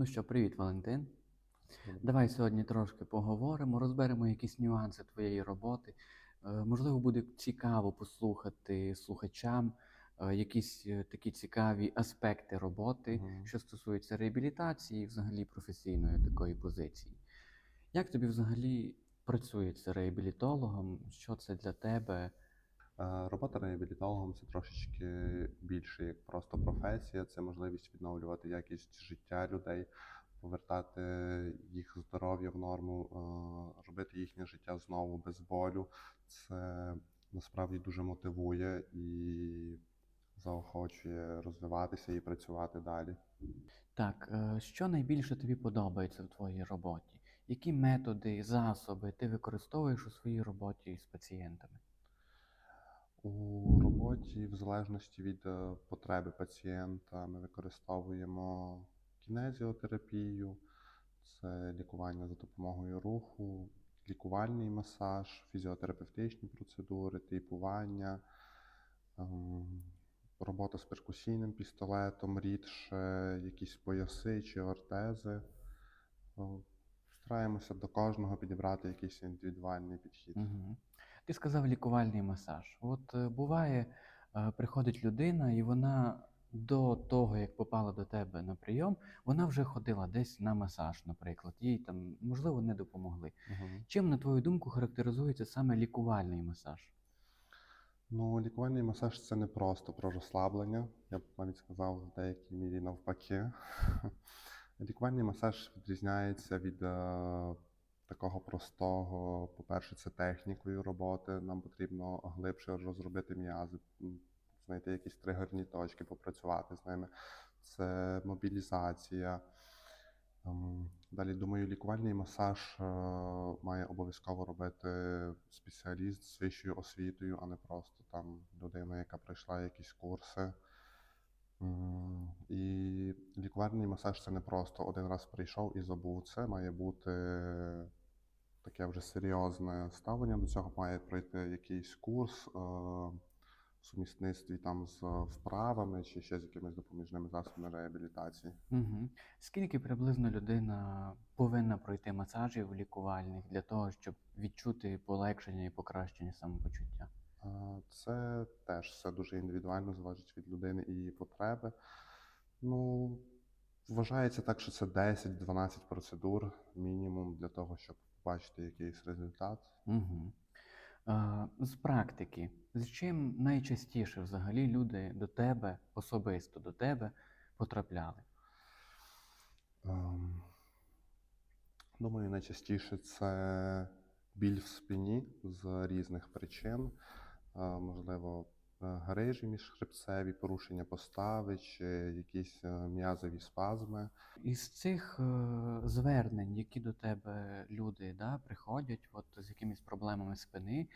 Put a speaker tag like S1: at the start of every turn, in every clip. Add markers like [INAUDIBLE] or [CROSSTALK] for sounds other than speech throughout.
S1: Ну що, привіт, Валентин. Давай сьогодні трошки поговоримо, розберемо якісь нюанси твоєї роботи. Е, Можливо, буде цікаво послухати слухачам е, якісь е, такі цікаві аспекти роботи,
S2: Мгм.
S1: що стосується реабілітації, і взагалі професійної такої позиції. Як тобі взагалі працюється реабілітологом? Що це для тебе?
S2: Е, Робота реабілітологом це трошечки більше як просто професія, це можливість відновлювати якість життя людей, повертати їх здоров'я в норму, е, робити їхнє життя знову без болю. Це насправді дуже мотивує і заохочує розвиватися і працювати далі.
S1: Так, е, що найбільше тобі подобається в твоїй роботі? Які методи, засоби ти використовуєш у своїй роботі з пацієнтами?
S2: У роботі, в залежності від е, потреби пацієнта, ми використовуємо кінезіотерапію, це лікування за допомогою руху, лікувальний масаж, фізіотерапевтичні процедури, тейпування, ем, робота з перкусійним пістолетом, рідше якісь пояси чи ортези. Стараємося до кожного підібрати якийсь індивідуальний підхід.
S1: Угу. Ти сказав лікувальний масаж. От е, буває, е, приходить людина, і вона до того, як попала до тебе на прийом, вона вже ходила десь на масаж, наприклад. Їй там, можливо, не допомогли.
S2: Мгм.
S1: Чим, на твою думку, характеризується саме лікувальний масаж?
S2: Ну, лікувальний масаж це не просто про розслаблення. Я б навіть сказав в деякій мірі навпаки. [LAUGHS] Лікувальний масаж відрізняється від е, такого простого. По-перше, це технікою роботи. Нам потрібно глибше розробити м'язи, знайти якісь тригерні точки, попрацювати з ними. Це мобілізація. Ем, Далі, думаю, лікувальний масаж е, має обов'язково робити спеціаліст з вищою освітою, а не просто там людина, яка пройшла якісь курси. І лікувальний масаж це не просто один раз прийшов і забув. Це має бути таке вже серйозне ставлення до цього, має пройти якийсь курс е, в сумісництві там з вправами чи ще з якимись допоміжними засобами реабілітації.
S1: Угу. Скільки приблизно людина повинна пройти масажів лікувальних для того, щоб відчути полегшення і покращення самопочуття?
S2: А, Це теж все дуже індивідуально залежить від людини і її потреби. Ну, вважається так, що це 10-12 процедур мінімум для того, щоб побачити якийсь результат.
S1: Угу. Е, з практики, з чим найчастіше взагалі люди до тебе, особисто до тебе, потрапляли?
S2: Ем, Думаю, найчастіше це біль в спині з різних причин. Е, Можливо, грижі міжхребцеві, порушення постави чи якісь е, м'язові спазми.
S1: Із цих е, звернень, які до тебе люди да, приходять, от з якимись проблемами спини,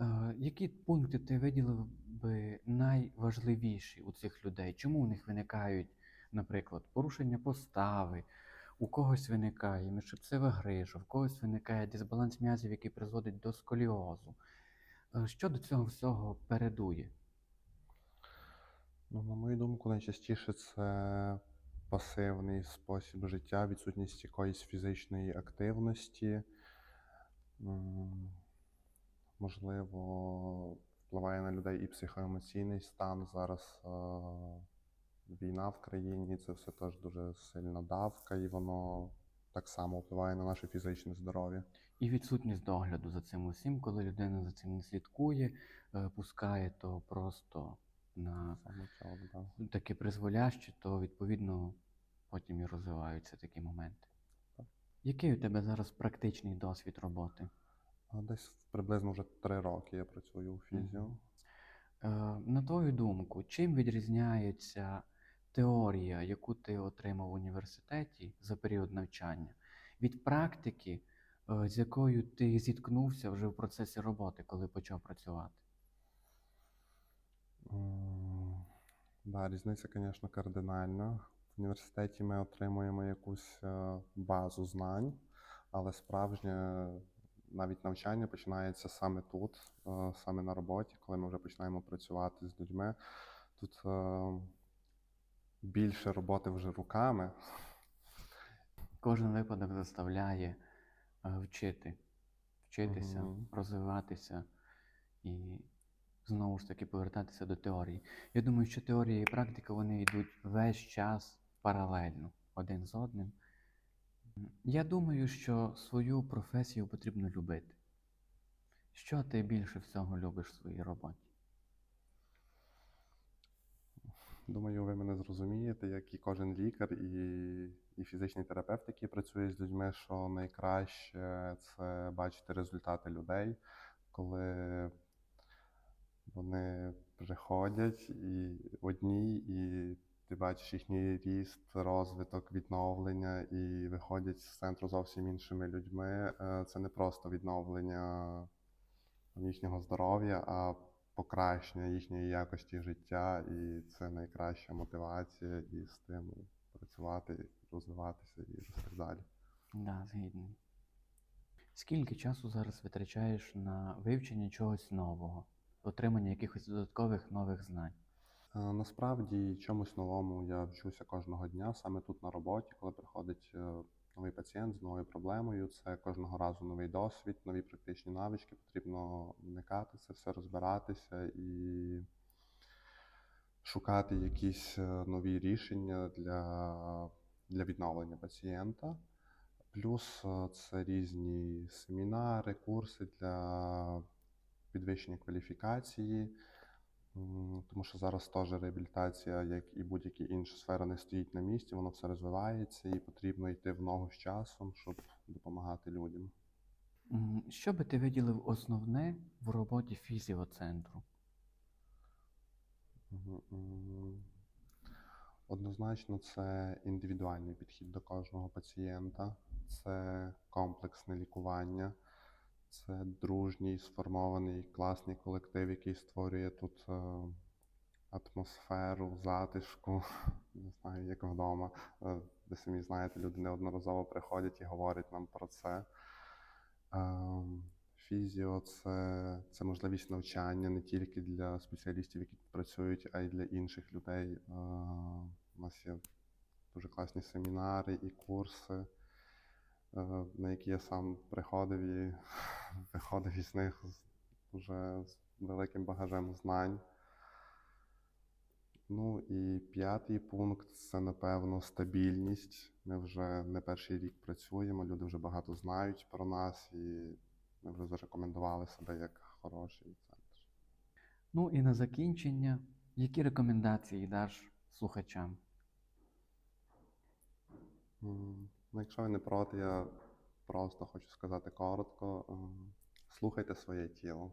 S1: е, які пункти ти виділив би найважливіші у цих людей? Чому у них виникають, наприклад, порушення постави, у когось виникає міжхребцева грижа, в когось виникає дисбаланс м'язів, який призводить до сколіозу. Е, Що до цього всього передує?
S2: Ну, на мою думку, найчастіше це пасивний спосіб життя, відсутність якоїсь фізичної активності. Можливо, впливає на людей і психоемоційний стан. Зараз е, війна в країні, це все теж дуже сильна давка, і воно так само впливає на наше фізичне здоров'я.
S1: І відсутність догляду за цим усім, коли людина за цим не слідкує, е, пускає то просто на таке призволяще, то відповідно потім і розвиваються такі моменти.
S2: Так.
S1: Який у тебе зараз практичний досвід роботи?
S2: Десь приблизно вже три роки я працюю у фізіо.
S1: Е, На твою думку, чим відрізняється теорія, яку ти отримав в університеті за період навчання, від практики, з якою ти зіткнувся вже в процесі роботи, коли почав працювати?
S2: Да, різниця, звісно, кардинальна. В університеті ми отримуємо якусь е, базу знань, але справжнє навіть навчання починається саме тут, е, саме на роботі, коли ми вже починаємо працювати з людьми. Тут е, більше роботи вже руками,
S1: Кожен випадок заставляє е, вчити, вчитися,
S2: Мгм.
S1: розвиватися і знову ж таки повертатися до теорії. Я думаю, що теорія і практика вони йдуть весь час паралельно один з одним. Я думаю, що свою професію потрібно любити. Що ти більше всього любиш в своїй роботі?
S2: Думаю, ви мене зрозумієте, як і кожен лікар, і, і фізичний терапевт, який працює з людьми, що найкраще це бачити результати людей, коли вони приходять і одні, і ти бачиш їхній ріст, розвиток, відновлення, і виходять з центру зовсім іншими людьми. Е, Це не просто відновлення їхнього здоров'я, а покращення їхньої якості життя, і це найкраща мотивація і стимул працювати, розвиватися і рости далі.
S1: Да, згідний. Скільки часу зараз витрачаєш на вивчення чогось нового, отримання якихось додаткових нових знань?
S2: Е, Насправді чомусь новому я вчуся кожного дня, саме тут на роботі, коли приходить е, новий пацієнт з новою проблемою. Це кожного разу новий досвід, нові практичні навички. Потрібно вникати це все, розбиратися і шукати якісь е, нові рішення для, для відновлення пацієнта. Плюс е, це різні семінари, курси для підвищення кваліфікації. Тому що зараз теж реабілітація, як і будь-які інші сфери, не стоїть на місці, воно все розвивається і потрібно йти в ногу з часом, щоб допомагати людям.
S1: Що би ти виділив основне в роботі фізіоцентру?
S2: Однозначно, це індивідуальний підхід до кожного пацієнта, це комплексне лікування, це дружній, сформований класний колектив, який створює тут е, атмосферу, затишку, [LAUGHS] не знаю, як вдома. Е, Ви самі знаєте, люди неодноразово приходять і говорять нам про це. Ем, Фізіо це, це можливість навчання не тільки для спеціалістів, які працюють, а й для інших людей. Е, У нас є дуже класні семінари і курси, е, на які я сам приходив і [LAUGHS] виходив із них з з великим багажем знань. Ну і п'ятий пункт це, напевно, стабільність. Ми вже не перший рік працюємо, люди вже багато знають про нас, і ми вже зарекомендували себе як хороший центр.
S1: Ну і на закінчення, які рекомендації даш слухачам?
S2: Ну, якщо ви не проти, я просто хочу сказати коротко: ем, слухайте своє тіло.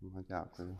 S2: Ну, дякую.